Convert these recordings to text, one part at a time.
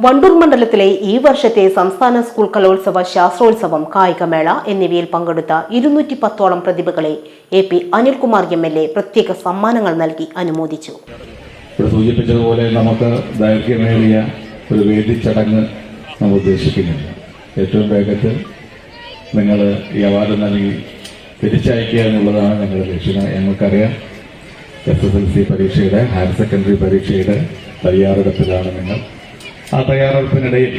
വണ്ടൂർ മണ്ഡലത്തിലെ ഈ വർഷത്തെ സംസ്ഥാന സ്കൂൾ കലോത്സവ ശാസ്ത്രോത്സവം കായികമേള എന്നിവയിൽ പങ്കെടുത്ത ഇരുന്നൂറ്റി പത്തോളം പ്രതിഭകളെ A P Anilkumar M L A പ്രത്യേക സമ്മാനങ്ങൾ നൽകി അനുമോദിച്ചു. സൂചിപ്പിച്ചതുപോലെ നമുക്ക് ദൈർഘ്യമേറിയ ഒരു വേദി ചടങ്ങ് നമ്മൾ ഉദ്ദേശിക്കുന്നില്ല ഏറ്റവും വേഗത്തിൽ നിങ്ങൾ ഈ അവാർഡ് നൽകി തിരിച്ചയക്കുക എന്നുള്ളതാണ് ഞങ്ങളുടെ ലക്ഷ്യം. ഞങ്ങൾക്കറിയാം എസ് എസ് എൽ സി പരീക്ഷയുടെ ഹയർ സെക്കൻഡറി പരീക്ഷയുടെ തയ്യാറെടുപ്പിലാണ് നിങ്ങൾ. ആ തയ്യാറെടുപ്പിനിടയിൽ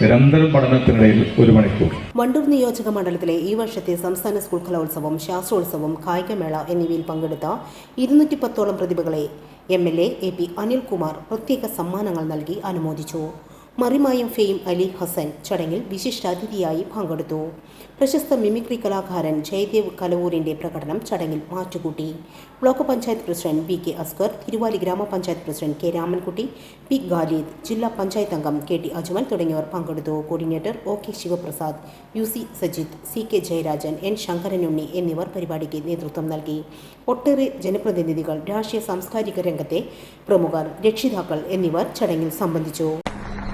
നിരന്തരം പഠനത്തിനിടയിൽ ഒരു മണിക്കൂർ. വണ്ടൂർ നിയോജക മണ്ഡലത്തിലെ ഈ വർഷത്തെ സംസ്ഥാന സ്കൂൾ കലോത്സവം ശാസ്ത്രോത്സവം കായികമേള എന്നിവയിൽ പങ്കെടുത്ത ഇരുന്നൂറ്റി പത്തോളം പ്രതിഭകളെ M L A A P Anilkumar പ്രത്യേക സമ്മാനങ്ങൾ നൽകി അനുമോദിച്ചു. മറിമായം ഫെയിം അലി ഹസൻ ചടങ്ങിൽ വിശിഷ്ടാതിഥിയായി പങ്കെടുത്തു. പ്രശസ്ത മിമിക്രി കലാകാരൻ ജയദേവ് കലവൂരിന്റെ പ്രകടനം ചടങ്ങിൽ മാറ്റുകൂട്ടി. Block panchayat president V K Askar Thiruvali ഗ്രാമപഞ്ചായത്ത് president K Ramankutty P Khalid ജില്ലാ പഞ്ചായത്ത് അംഗം കെ ടി അജ്മൽ തുടങ്ങിയവർ പങ്കെടുത്തു. Coordinator O K Sivaprasad U C Sajith C K Jayarajan N Sankaranunni എന്നിവർ പരിപാടിക്ക് നേതൃത്വം നൽകി. ഒട്ടേറെ ജനപ്രതിനിധികൾ രാഷ്ട്രീയ സാംസ്കാരിക രംഗത്തെ പ്രമുഖർ രക്ഷിതാക്കൾ എന്നിവർ ചടങ്ങിൽ സംബന്ധിച്ചു.